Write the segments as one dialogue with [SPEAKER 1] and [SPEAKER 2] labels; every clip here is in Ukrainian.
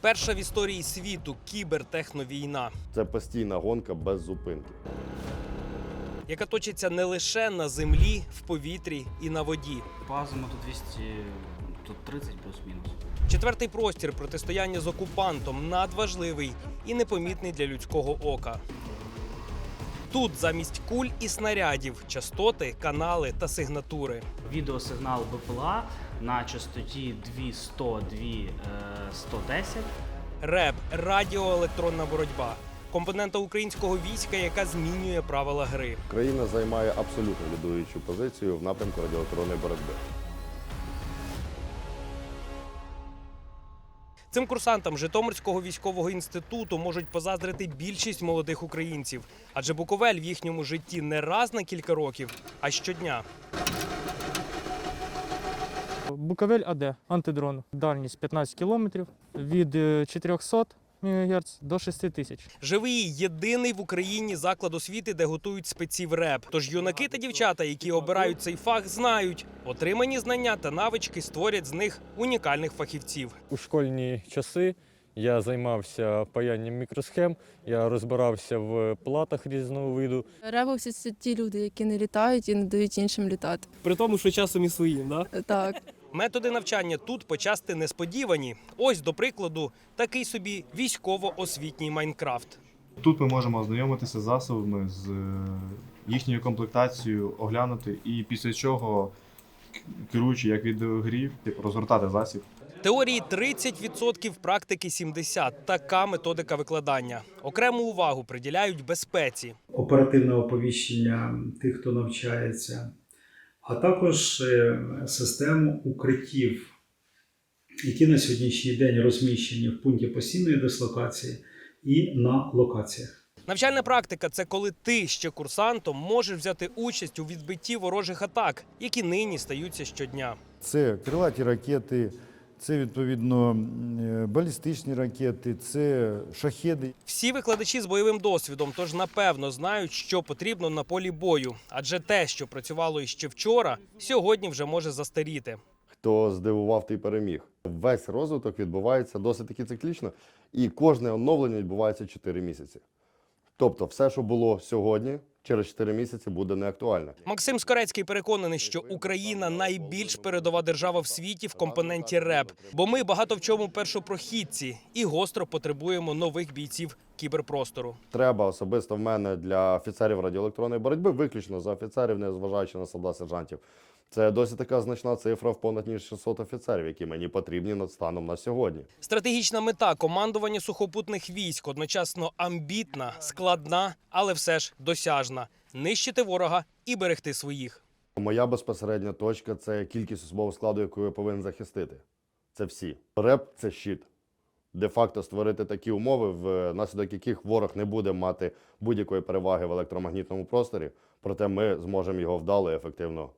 [SPEAKER 1] Перша в історії світу кібертехновійна,
[SPEAKER 2] Це постійна гонка без зупинки.
[SPEAKER 1] яка точиться не лише на землі, в повітрі і на воді.
[SPEAKER 3] По азимуту 200, тут 30 плюс-мінус.
[SPEAKER 1] Четвертий простір протистояння з окупантом надважливий і непомітний для людського ока. Тут замість куль і снарядів частоти, канали та сигнатури.
[SPEAKER 3] Відеосигнал БПЛА на частоті 200, 110.
[SPEAKER 1] РЕБ радіоелектронна боротьба. Компонента українського війська, яка змінює правила гри.
[SPEAKER 2] Країна займає абсолютно лідуючу позицію в напрямку радіоелектронної боротьби.
[SPEAKER 1] Цим курсантам Житомирського військового інституту можуть позаздрити більшість молодих українців, адже Буковель в їхньому житті не раз на кілька років, а щодня.
[SPEAKER 4] Буковель АД антидрон. Дальність 15 кілометрів від е, 400 МГц до 6000.
[SPEAKER 1] Живий єдиний в Україні заклад освіти, де готують спеців РЕБ. Тож юнаки та дівчата, які обирають цей фах, знають, отримані знання та навички створять з них унікальних фахівців.
[SPEAKER 5] У школьні часи я займався паянням мікросхем, я розбирався в платах різного виду.
[SPEAKER 6] Ревовці це ті люди, які не літають і не дають іншим літати.
[SPEAKER 7] При тому, що часом і своїм, да?
[SPEAKER 6] Так.
[SPEAKER 1] Методи навчання тут почасти несподівані. Ось, до прикладу, такий собі військово-освітній Майнкрафт.
[SPEAKER 8] Тут ми можемо ознайомитися з засобами, з е, їхньою комплектацією, оглянути, і після чого, керуючи як відеогрі, розгортати засіб.
[SPEAKER 1] Теорії 30%, практики 70%. Така методика викладання. Окрему увагу приділяють безпеці.
[SPEAKER 9] оперативне оповіщення тих, хто навчається, а також е, систему укриттів, які на сьогоднішній день розміщені в пункті постійної дислокації і на локаціях.
[SPEAKER 1] Навчальна практика це коли ти ще курсантом можеш взяти участь у відбитті ворожих атак, які нині стаються щодня.
[SPEAKER 10] Це крилаті ракети, це відповідно е, балістичні ракети, це шахеди.
[SPEAKER 1] Всі викладачі з бойовим досвідом, тож напевно знають, що потрібно на полі бою. Адже те, що працювало іще вчора, сьогодні вже може застаріти.
[SPEAKER 2] Хто здивував, той переміг. Весь розвиток відбувається досить таки циклічно, і кожне оновлення відбувається 4 місяці. Тобто, все, що було сьогодні, через 4 місяці буде неактуальна.
[SPEAKER 1] Максим Скорецький переконаний, що Україна найбільш передова держава в світі в компоненті РЕП, бо ми багато в чому першопрохідці і гостро потребуємо нових бійців кіберпростору.
[SPEAKER 2] Треба особисто в мене для офіцерів радіоелектронної боротьби, виключно за офіцерів, не зважаючи на солдат сержантів. Це досить така значна цифра в понад ніж 600 офіцерів, які мені потрібні над станом на сьогодні.
[SPEAKER 1] Стратегічна мета командування сухопутних військ одночасно амбітна, складна, але все ж досяжна нищити ворога і берегти своїх.
[SPEAKER 2] Моя безпосередня точка це кількість особового складу, яку я повинен захистити. Це всі. Реп це щит. Де-факто створити такі умови, внаслідок яких ворог не буде мати будь-якої переваги в електромагнітному просторі, проте ми зможемо його вдало і ефективно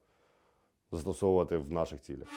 [SPEAKER 2] застосовувати в наших цілях.